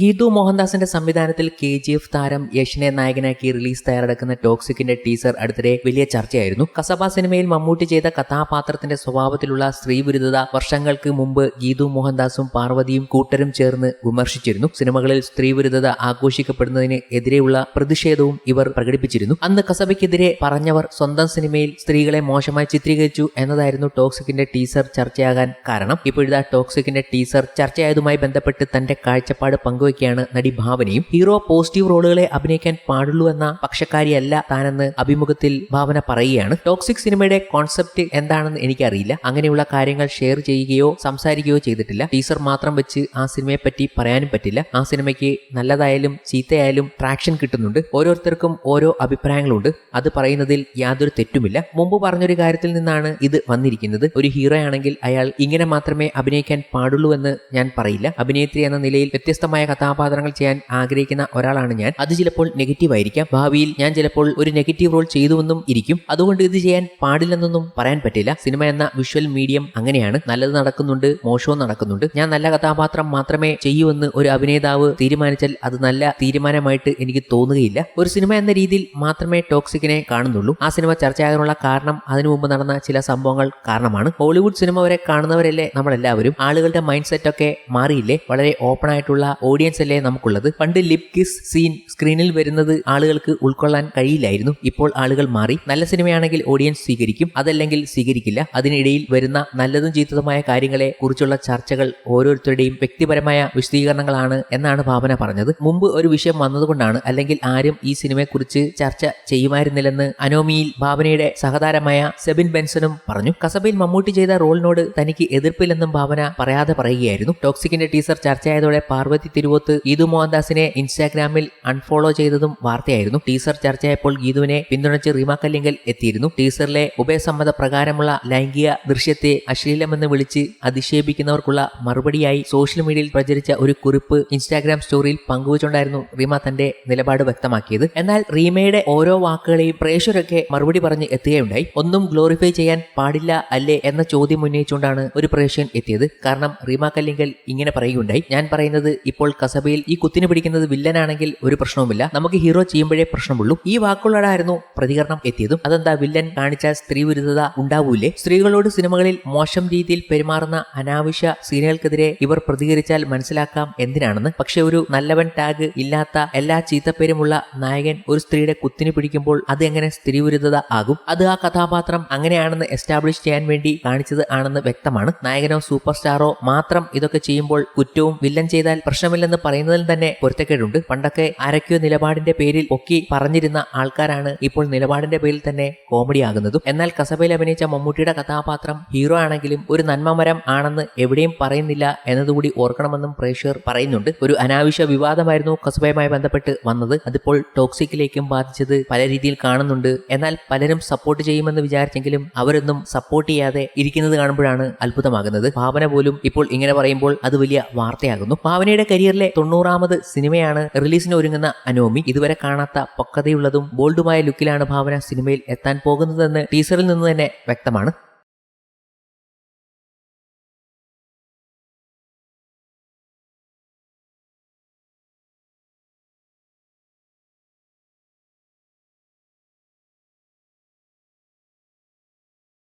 ഗീതു മോഹൻദാസിന്റെ സംവിധാനത്തിൽ K G F താരം യഷിനെ നായകനാക്കി റിലീസ് തയ്യാറെടുക്കുന്ന ടോക്സിക്കിന്റെ ടീസർ അടുത്തിടെ വലിയ ചർച്ചയായിരുന്നു. കസബ സിനിമയിൽ മമ്മൂട്ടി ചെയ്ത കഥാപാത്രത്തിന്റെ സ്വഭാവത്തിലുള്ള സ്ത്രീവിരുദ്ധത വർഷങ്ങൾക്ക് മുമ്പ് ഗീതു മോഹൻദാസും പാർവതിയും കൂട്ടരും ചേർന്ന് വിമർശിച്ചിരുന്നു. സിനിമകളിൽ സ്ത്രീവിരുദ്ധത ആഘോഷിക്കപ്പെടുന്നതിന് എതിരെയുള്ള പ്രതിഷേധവും ഇവർ പ്രകടിപ്പിച്ചിരുന്നു. അന്ന് കസബയ്ക്കെതിരെ പറഞ്ഞവർ സ്വന്തം സിനിമയിൽ സ്ത്രീകളെ മോശമായി ചിത്രീകരിച്ചു എന്നതായിരുന്നു ടോക്സിക്കിന്റെ ടീസർ ചർച്ചയാകാൻ കാരണം. ഇപ്പോഴത്തെ ടോക്സിക്കിന്റെ ടീസർ ചർച്ചയായതുമായി ബന്ധപ്പെട്ട് തന്റെ കാഴ്ചപ്പാട് പങ്കുവയ്ക്കുകയാണ് നടി ഭാവനയും ഹീറോ പോസിറ്റീവ് റോളുകളെ അഭിനയിക്കാൻ പാടുള്ളൂ എന്ന പക്ഷക്കാരിയല്ല താനെന്ന് അഭിമുഖത്തിൽ ഭാവന പറയുകയാണ്. ടോക്സിക് സിനിമയുടെ കോൺസെപ്റ്റ് എന്താണെന്ന് എനിക്കറിയില്ല. അങ്ങനെയുള്ള കാര്യങ്ങൾ ഷെയർ ചെയ്യുകയോ സംസാരിക്കുകയോ ചെയ്തിട്ടില്ല. ടീസർ മാത്രം വെച്ച് ആ സിനിമയെ പറ്റി പറയാനും പറ്റില്ല. ആ സിനിമയ്ക്ക് നല്ലതായാലും ചീത്തയായാലും ട്രാക്ഷൻ കിട്ടുന്നുണ്ട്. ഓരോരുത്തർക്കും ഓരോ അഭിപ്രായങ്ങളുണ്ട്. അത് പറയുന്നതിൽ യാതൊരു തെറ്റുമില്ല. മുമ്പ് പറഞ്ഞൊരു കാര്യത്തിൽ നിന്നാണ് ഇത് വന്നിരിക്കുന്നത്. ഒരു ഹീറോ ആണെങ്കിൽ അയാൾ ഇങ്ങനെ മാത്രമേ അഭിനയിക്കാൻ പാടുള്ളൂ എന്ന് ഞാൻ പറയില്ല. അഭിനേത്രി എന്ന നിലയിൽ വ്യത്യസ്തമായ കഥാപാത്രങ്ങൾ ചെയ്യാൻ ആഗ്രഹിക്കുന്ന ഒരാളാണ് ഞാൻ. അത് ചിലപ്പോൾ നെഗറ്റീവ് ആയിരിക്കാം. ഭാവിയിൽ ഞാൻ ചിലപ്പോൾ ഒരു നെഗറ്റീവ് റോൾ ചെയ്തുവെന്നും ഇരിക്കും. അതുകൊണ്ട് ഇത് ചെയ്യാൻ പാടില്ലെന്നൊന്നും പറയാൻ പറ്റില്ല. സിനിമ എന്ന വിഷ്വൽ മീഡിയം അങ്ങനെയാണ്. നല്ലത് നടക്കുന്നുണ്ട് മോശവും നടക്കുന്നുണ്ട്. ഞാൻ നല്ല കഥാപാത്രം മാത്രമേ ചെയ്യൂ എന്ന് ഒരു അഭിനേതാവ് തീരുമാനിച്ചാൽ അത് നല്ല തീരുമാനമായിട്ട് എനിക്ക് തോന്നുകയില്ല. ഒരു സിനിമ എന്ന രീതിയിൽ മാത്രമേ ടോക്സിക്കിനെ കാണുന്നുള്ളൂ. ആ സിനിമ ചർച്ചയാകാനുള്ള കാരണം അതിനു മുമ്പ് നടന്ന ചില സംഭവങ്ങൾ കാരണമാണ്. ഹോളിവുഡ് സിനിമ വരെ കാണുന്നവരല്ലേ നമ്മളെല്ലാവരും. ആളുകളുടെ മൈൻഡ് സെറ്റ് ഒക്കെ മാറിയില്ലേ? വളരെ ഓപ്പൺ ആയിട്ടുള്ള ഓഡിയൻസ് അല്ലേ നമുക്കുള്ളത്. പണ്ട് ലിപ് കിസ് സീൻ സ്ക്രീനിൽ വരുന്നത് ആളുകൾക്ക് ഉൾക്കൊള്ളാൻ കഴിയില്ലായിരുന്നു. ഇപ്പോൾ ആളുകൾ മാറി. നല്ല സിനിമയാണെങ്കിൽ ഓഡിയൻസ് സ്വീകരിക്കും. അതല്ലെങ്കിൽ സ്വീകരിക്കില്ല. അതിനിടയിൽ വരുന്ന നല്ലതും ചീത്തതുമായ കാര്യങ്ങളെ കുറിച്ചുള്ള ചർച്ചകൾ ഓരോരുത്തരുടെയും വ്യക്തിപരമായ വിശദീകരണങ്ങളാണ് എന്നാണ് ഭാവന പറഞ്ഞത്. മുമ്പ് ഒരു വിഷയം വന്നതുകൊണ്ടാണ് അല്ലെങ്കിൽ ആരും ഈ സിനിമയെക്കുറിച്ച് ചർച്ച ചെയ്യുമായിരുന്നില്ലെന്ന് അനോമിയിൽ ഭാവനയുടെ സഹതാരമായ സെബിൻ ബെൻസനും പറഞ്ഞു. കസബയിൽ മമ്മൂട്ടി ചെയ്ത റോളിനോട് തനിക്ക് എതിർപ്പില്ലെന്നും ഭാവന പറയാതെ പറയുകയായിരുന്നു. ടോക്സിക്കിന്റെ ടീസർ ചർച്ചയായതോടെ പാർവതി തിരുവോത്ത് ഗീതു മോഹൻദാസിനെ ഇൻസ്റ്റാഗ്രാമിൽ അൺഫോളോ ചെയ്തതും വാർത്തയായിരുന്നു. ടീസർ ചർച്ചയായപ്പോൾ ഗീതുവിനെ പിന്തുണച്ച് റീമ എത്തിയിരുന്നു. ടീസറിലെ ഉഭയസമ്മത പ്രകാരമുള്ള ലൈംഗിക ദൃശ്യത്തെ അശ്ലീലമെന്ന് വിളിച്ച് അധിക്ഷേപിക്കുന്നവർക്കുള്ള മറുപടിയായി സോഷ്യൽ മീഡിയയിൽ പ്രചരിച്ച ഒരു കുറിപ്പ് ഇൻസ്റ്റാഗ്രാം സ്റ്റോറിയിൽ പങ്കുവച്ചുകൊണ്ടായിരുന്നു റീമ തന്റെ നിലപാട് വ്യക്തമാക്കിയത്. എന്നാൽ റീമയുടെ ഓരോ വാക്കുകളെയും പ്രേക്ഷകരൊക്കെ മറുപടി പറഞ്ഞ് എത്തുകയുണ്ടായി. ഒന്നും ഗ്ലോറിഫൈ ചെയ്യാൻ പാടില്ല അല്ലേ എന്ന ചോദ്യം ഉന്നയിച്ചുകൊണ്ടാണ് ഒരു പ്രേക്ഷകൻ എത്തിയത്. കാരണം റീമ കല്ലിങ്കൽ ഇങ്ങനെ പറയുകയുണ്ടായി. ഞാൻ പറയുന്നത് ഇപ്പോൾ കസബയിൽ ഈ കുത്തിനെ പിടിക്കുന്നത് വില്ലനാണെങ്കിൽ ഒരു പ്രശ്നവുമില്ല. നമുക്ക് ഹീറോ ചെയ്യുമ്പോഴേ പ്രശ്നമുള്ളൂ. ഈ വാക്കുകളോടായിരുന്നു പ്രതികരണം എത്തിയതും. അതെന്താ വില്ലൻ കാണിച്ച സ്ത്രീ വിരുദ്ധത ഉണ്ടാവൂലേ? സ്ത്രീകളോട് സിനിമകളിൽ മോശം രീതിയിൽ പെരുമാറുന്ന അനാവശ്യ സീനുകൾക്കെതിരെ ഇവർ പ്രതികരിച്ചാൽ മനസ്സിലാക്കാം എന്തിനാണെന്ന്. പക്ഷെ ഒരു നല്ലവൻ ടാഗ് ഇല്ലാത്ത എല്ലാ ചീത്തപ്പേരുമുള്ള നായകൻ ഒരു സ്ത്രീയുടെ കുത്തിനെ പിടിക്കുമ്പോൾ അത് എങ്ങനെ സ്ത്രീ വിരുദ്ധത ആകും? അത് ആ കഥാപാത്രം അങ്ങനെയാണെന്ന് എസ്റ്റാബ്ലിഷ് ചെയ്യാൻ വേണ്ടി കാണിച്ചത് ആണെന്ന് വ്യക്തമാണ്. നായകനോ സൂപ്പർ സ്റ്റാറോ മാത്രം ഇതൊക്കെ ചെയ്യുമ്പോൾ കുറ്റവും വില്ലൻ ചെയ്താൽ പ്രശ്നമില്ലെന്ന് പറയുന്നതിൽ തന്നെ പൊരുത്തക്കേടുണ്ട്. പണ്ടൊക്കെ ആരൊക്കെയോ നിലപാടിന്റെ പേരിൽ പൊക്കി പറഞ്ഞിരുന്ന ആൾക്കാരാണ് ഇപ്പോൾ നിലപാടിന്റെ പേരിൽ തന്നെ കോമഡി ആകുന്നതും. എന്നാൽ കസബയിൽ അഭിനയിച്ച മമ്മൂട്ടിയുടെ കഥാപാത്രം ഹീറോ ആണെങ്കിലും ഒരു നന്മമരം ആണെന്ന് എവിടെയും പറയുന്നില്ല എന്നതുകൂടി ഓർക്കണമെന്നും പ്രേക്ഷകർ പറയുന്നുണ്ട്. ഒരു അനാവശ്യ വിവാദമായിരുന്നു കസബയുമായി ബന്ധപ്പെട്ട് വന്നത്. അതിപ്പോൾ ടോക്സിക്കിലേക്കും ബാധിച്ചത് പല രീതിയിൽ കാണുന്നുണ്ട്. എന്നാൽ പലരും സപ്പോർട്ട് ചെയ്യുമെന്ന് വിചാരിച്ചെങ്കിലും അവരൊന്നും സപ്പോർട്ട് ചെയ്യാതെ ഇരിക്കുന്നത് കാണുമ്പോഴാണ് അത്ഭുതമാകുന്നത്. ഭാവന പോലും ഇപ്പോൾ ഇങ്ങനെ പറയുമ്പോൾ അത് വലിയ വാർത്തയാകുന്നു. ഭാവനയുടെ കരിയറിലെ തൊണ്ണൂറാമത് സിനിമയാണ് റിലീസിന് ഒരുങ്ങുന്ന അനോമി. ഇതുവരെ കാണാത്ത പക്വതയുള്ളതും ബോൾഡുമായ ലുക്കിലാണ് ഭാവന സിനിമയിൽ എത്താൻ പോകുന്നതെന്ന് ടീസറിൽ നിന്ന് തന്നെ വ്യക്തമാണ്.